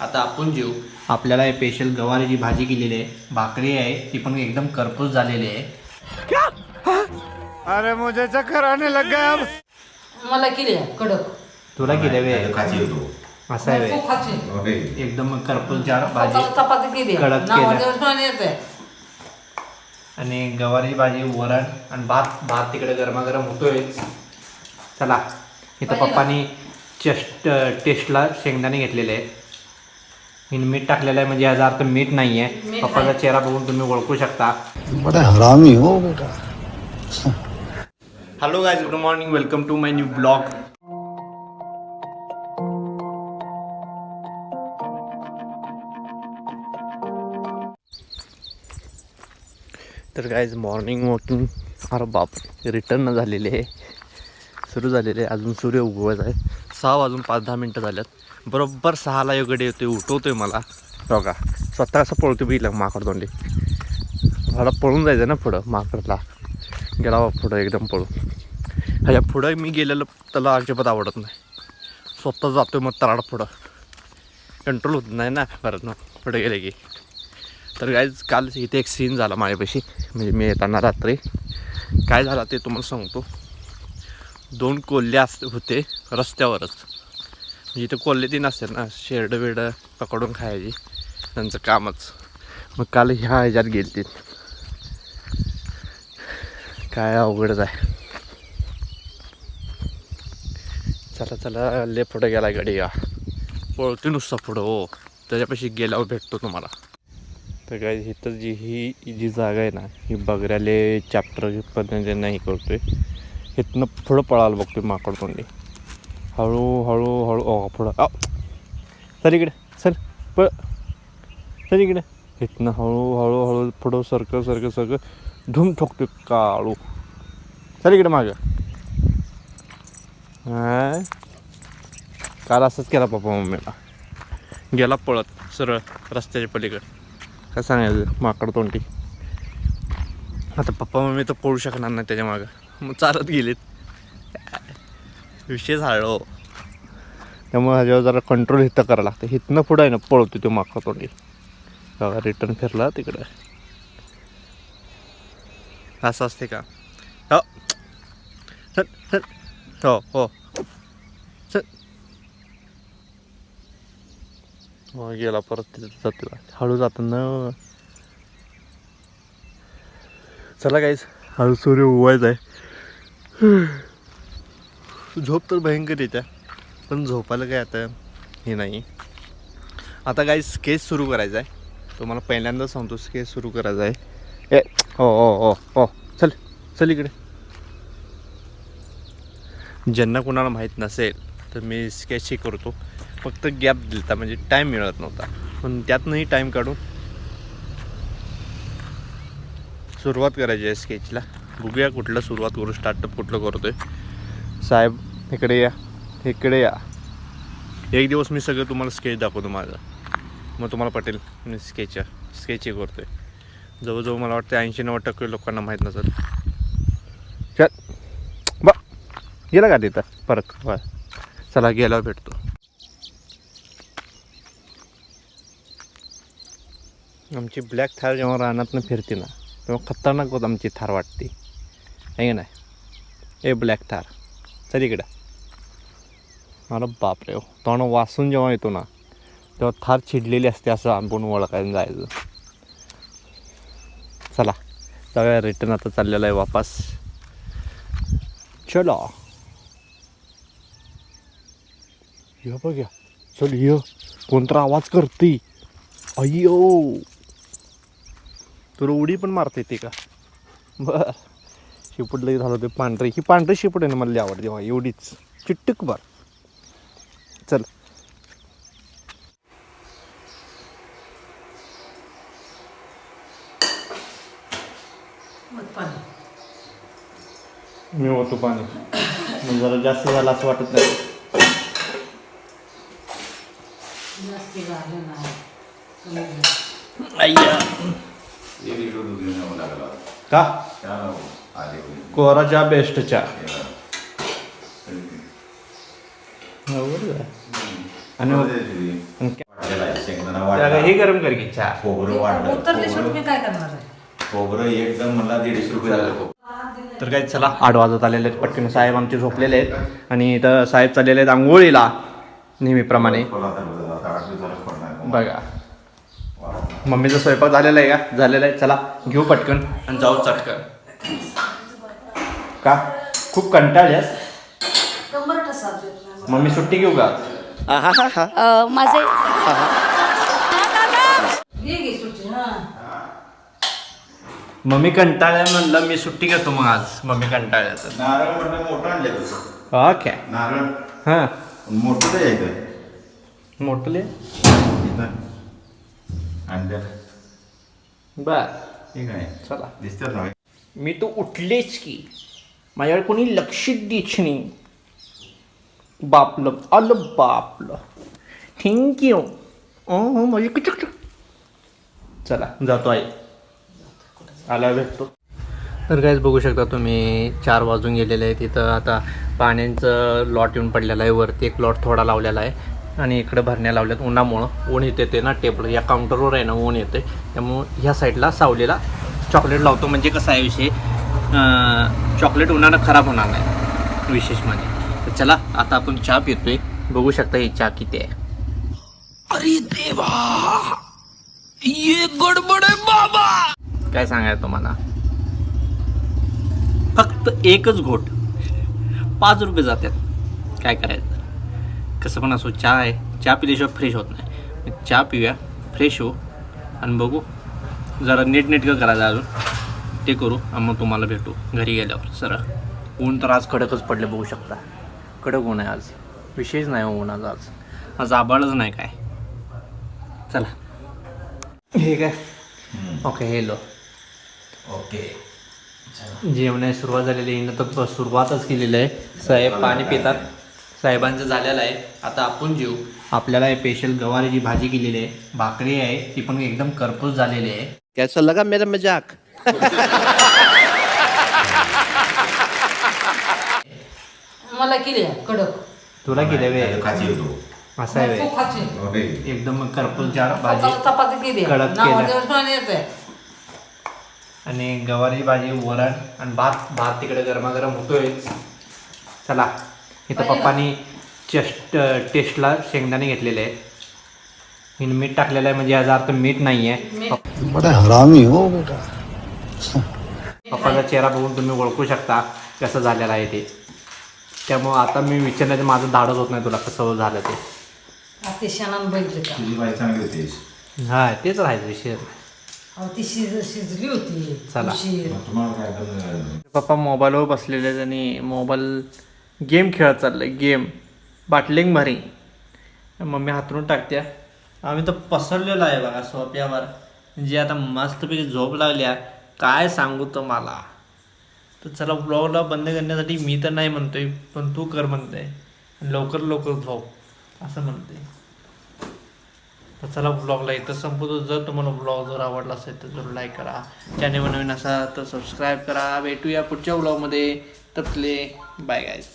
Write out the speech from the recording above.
आता आपण जेऊ. आपल्याला स्पेशल गवारीची भाजी केलेली आहे भाकरी आहे ती पण एकदम करपूस झालेली आहे. अरे मुझे चक्कर आने लग गया अब. मला केली आहे, कडक. तुला किती वे असं आहे तू होय. एकदम करपूस जार भाजी चपाती केली आहे. कडक नावावर केलं. येते आणि गवारीची भाजी वरण आणि भात. भात तिकडे गरमागरम होतोय. चला इथं पप्पानी चेस्ट टेस्टला शेंगदाणे घेतलेले आहेत मीठ टाकलेलं आहे म्हणजे याचा अर्थ मीठ नाही आहे पप्पाचा. चेहरा बघून तुम्ही ओळखू शकता. बड़ा हरामी हो बेटा. Hello guys good morning welcome to my new blog तर गाईज मॉर्निंग वॉकिंग अरे बाप रिटर्न झालेले आहे. सुरू झालेले आहे. अजून सूर्य उगवत आहे. सहा वाजून पाच दहा मिनटं झाल्यात. बरोबर सहाला योगडे येतोय उठवतोय मला. बघा स्वतः कसं पळतो बी माकड तोंडी? मला पळून जायचं ना पुढं माकडला. गेला पुढं एकदम पळून. ह्याच्या पुढं मी गेलेलं त्याला अजिबात आवडत नाही. स्वतः जातोय मग तराड पुढं. कंट्रोल होत नाही ना परत ना पुढे गेले की. तर काय काल इथे एक सीन झाला माझ्यापाशी. म्हणजे मी येताना रात्री. काय झालं ते तुम्हाला सांगतो. दोन कोल्हे अस होते रस्त्यावरच. म्हणजे इथं कोल्हे तीन असते ना शेरडं वेडं पकडून खायची त्यांचं कामच. मग काल ह्या ह्याच्यात गेलती. काय अवघडच आहे चला चला ले पुढं गेला गाडी या पळते नुसता पुढं हो. त्याच्यापाशी गेल्यावर भेटतो तुम्हाला. तर काय इथं जी ही जी जागा आहे ना ही बगऱ्याले चॅप्टर पद्धतीने नाही करतोय. इथनं पुढं पळायला बघतोय माकड तोंडी हळू हळू हळू. ओ पुढं. सर इकडे चल पळ. सर इकडे. इथनं हळू हळू हळू. पुढं सरकं सरकं सरकं. धूम ठोकतो काळू. सर इकडे मागं. काल असंच केला पप्पा मम्मीला. गेला पळत सरळ रस्त्याच्या पलीकडे. काय सांगायचं? माकड तोंडी आता पप्पा मम्मी तर पळू शकणार नाही त्याच्या मागं. मग चालत गेलेत. विषय झालो हो. त्यामुळे ह्याच्यावर जरा कंट्रोल इथं करावं लागतं. इथनं पुढं आहे ना पळतो तो माकड तोंडी बघा रिटर्न फिरला तिकडं. असं असते का? हो. सर सर हो हो. सर हो गेला परत तिथे जातो. हळू जाताना. चला काहीच हळू सूर्य उवायचा आहे. झोप तर भयंकर येत्या पण झोपायला काय आता हे नाही. आता काही स्केच सुरू करायचा आहे. तो मला पहिल्यांदा सांगतो स्केच सुरू करायचा आहे. ए हो ओ ओ ओ चल चल इकडे. ज्यांना कोणाला माहीत नसेल तर मी स्केचही करतो. फक्त गॅप दिलता म्हणजे टाईम मिळत नव्हता. पण त्यातनंही टाईम काढून सुरुवात करायची आहे स्केचला बघूया कुठलं सुरुवात करू स्टार्टअप कुठलं करतोय. साहेब इकडे या इकडे या. एक दिवस मी सगळं तुम्हाला स्केच दाखवतो माझा. मग तुम्हाला पटेल मी स्केच स्केच करतोय. जवळजवळ मला वाटतं ऐंशी नव्वद टक्के लोकांना माहीत नसेल. चल. बा गेला का तिथं? परत वा चला गेल्यावर भेटतो. आमची ब्लॅक थार जेव्हा रानातनं फिरते ना तेव्हा खतरनाक होत आमची थार वाटते. आहे का नाही? ए ब्लॅक थार चल इकडं। मला बापरे हो। तोंड वासून जेव्हा येतो ना तेव्हा थार चिडलेली असते असं आपण ओळखायला जायचं. चला जाऊया रिटर्न आता चाललेला आहे वापस. चलो. या बघ्या चल यो. कोणता आवाज करते? अय्यो. तुला उडी पण मारते ते का? बर. शिपूट लई झालं ते पांढरे. ही पांढरी शिपूट आहे ना मला आवडते बघा एवढीच. चिट्टक बर चल. मी होतो पाणी. मग जरा जास्त झालं असं वाटत नाही. का? कोराच्या बेस्टच्या याला. आणि हे गरम कर की चहा. खोबरं वाढलं. उतरली शेवटी खोबरं मी काय करणार आहे? खोबरं एकदम मला दीडशे रुपये झालं. तर काय चला आठ वाजत आलेले आहेत. पटकन साहेब आमचे झोपलेले आहेत. आणि इथं साहेब चाललेले आहेत आंघोळीला नेहमीप्रमाणे. बघा. मम्मीचा स्वयंपाक झालेला आहे का? झालेला आहे. चला घेऊ पटकन आणि जाऊ चटकन. का? खूप कंटाळल्यास मम्मी सुट्टी घेऊ का? अ, माझे ये घे सुट्टी हा मम्मी कंटाळ्या म्हणलं मी सुट्टी घेतो मग आज. मम्मी कंटाळ्या तर नारळ म्हटलं मोठं आणले तसं ओके. नारळ? हां. मोठं यायचं मोठले इथं. आणलं बर. ठीक आहे. चला. दिसतात ना? मी तो उठलेच की. माझ्याकडे कोणी लक्ष दिसणी नाही. बापलं आलं बापलं. थँक्यू ओ माझे किचक चला जातो आहे आला भेटतो. तर काहीच बघू शकता तुम्ही चार वाजून गेलेले आहे तिथं आता पाण्यांचं लॉट येऊन पडलेलं आहे. वरती एक लॉट थोडा लावलेला आहे. आणि इकडे भरण्या लावल्यात उन्हामुळं. ऊन येते ते ना टेबल या काउंटरवर आहे ना ऊन येते. त्यामुळं ह्या साईडला सावलीला चॉकलेट लावतो. म्हणजे कसं आहे विषय? चॉकलेट उन्हानं खराब होणार नाही विशेष म्हणजे तर चला आता आपण चहा पितोय. बघू शकता ही चहा किती आहे. काय सांगायचं तुम्हाला? फक्त एकच घोट. पाच रुपये जातात काय करायचं? कसं पण असो चहा आहे. चहा पिल्याशिवाय फ्रेश होत नाही. चहा पिऊया. फ्रेश हो आणि बघू. जरा नीट नेटकं करायचं अजून. ते करू आणि मग तुम्हाला भेटू. घरी गेल्यावर. सरळ. ऊन तर आज कडकच पडले बघू शकता. कडक ऊन आहे आज. विशेष नाही हो ऊन आज आज. आज आबाळच नाही काय. चला. हे काय? Okay hello okay. जेवणाची सुरुवात झालेली आहे. हिनं तर सुरुवातच केलेली आहे. साहेब पाणी पितात. साहेबांचं झालेलं आहे. आता आपण जेऊ. आपल्याला स्पेशल गवारीची भाजी केलेली आहे. भाकरी आहे. ती पण एकदम करपूस झालेली आहे. कैसा लगा मेरा मजाक? मला केली कडक. तुला किती वे? खाची होतो असं आहे तू व्हय. एकदम करपूस जार भाजी चपाती कडक केलं. येते. आणि गवारी भाजी वरण आणि भात. भात तिकडे गरमागरम होतोय. चला इथं पप्पानी चेस्ट टेस्टला शेंगदाणे घेतलेले आहे हिनं मीठ टाकलेलं आहे म्हणजे याचा अर्थ मीठ नाही आहे बड़ा हरामी हो बेटा. पप्पाचा चेहरा बघून तुम्ही ओळखू शकता कसं झालेलं आहे ते. त्यामुळं आता मी विचारण्याचं माझं धाडच होत नाही तुला कसं झालं ते. ते शेणानं बघितलं का तुझी बाई चांगली होतीस हा तेच राहायचं विषय. अहो ती शिज शिजली होती. चला. उशीर. मग तुम्हाला काय एकदम पप्पा मोबाईलवर बसलेले आहेत आणि मोबाईल गेम खेळत चाललंय गेम. बाटलिंग भारी. मम्मी हातरून टाकत्या. आम्ही तर पसरलेलो आहे बघा सोप्यावर. म्हणजे आता मस्तपैकी झोप लागल्या. काय सांगू तर मला? तर चला ब्लॉगला बंद करण्यासाठी मी तर नाही म्हणतोय पण तू कर म्हणते लवकर लवकर भाऊ असं म्हणते तर चला ब्लॉगला इथं संपवतो. जर तुम्हाला ब्लॉग जर आवडला असेल तर जरूर लाईक करा. चॅनेल नवीन असा तर सबस्क्राईब करा. भेटूया पुढच्या ब्लॉगमध्ये. तपले बाय गायज